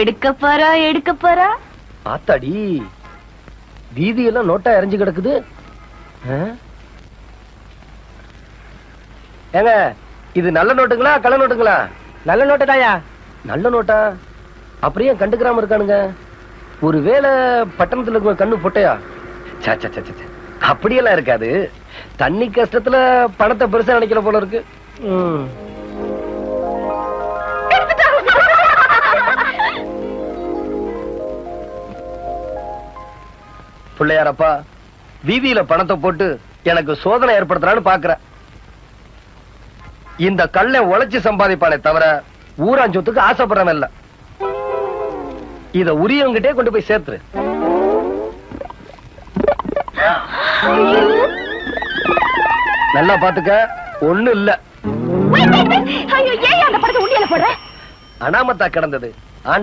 எடுக்க போறா எடுக்க போறா? ஆத்தாடி வீதியெல்லாம் நோட்டா இறஞ்சி கிடக்குது? ஏங்க இது நல்ல நோட்டுங்களா கள்ள நோட்டுங்களா? நல்ல நோட்டு தாயா. நல்ல நோட்டா? அப்படியே கண்டுக்கிறாம இருக்கானுங்க. ஒருவேளை பட்டணத்துல இருக்க கண்ணு பொட்டையா? சே, சே, சே, சே, சே. அப்படியெல்லாம் இருக்காது. தண்ணி கஷ்டத்துல பணத்தை பெருசா நினைக்கிற போல இருக்கு. பிள்ளையாரப்பா வீதியில பணத்தை போட்டு எனக்கு சோதனை ஏற்படுத்தலான்னு பாக்குற இந்த கல்லை உழைச்சு சம்பாதிப்பானே தவிர ஊராஞ்சொத்துக்கு ஆசைப்படுறவன் இல்ல. இத உரியவங்கிட்டே கொண்டு போய் சேர்த்துரு. நல்லா பாத்துக்க ஒண்ணு இல்ல. அனாமத்தா கிடந்தது. ஆண்ட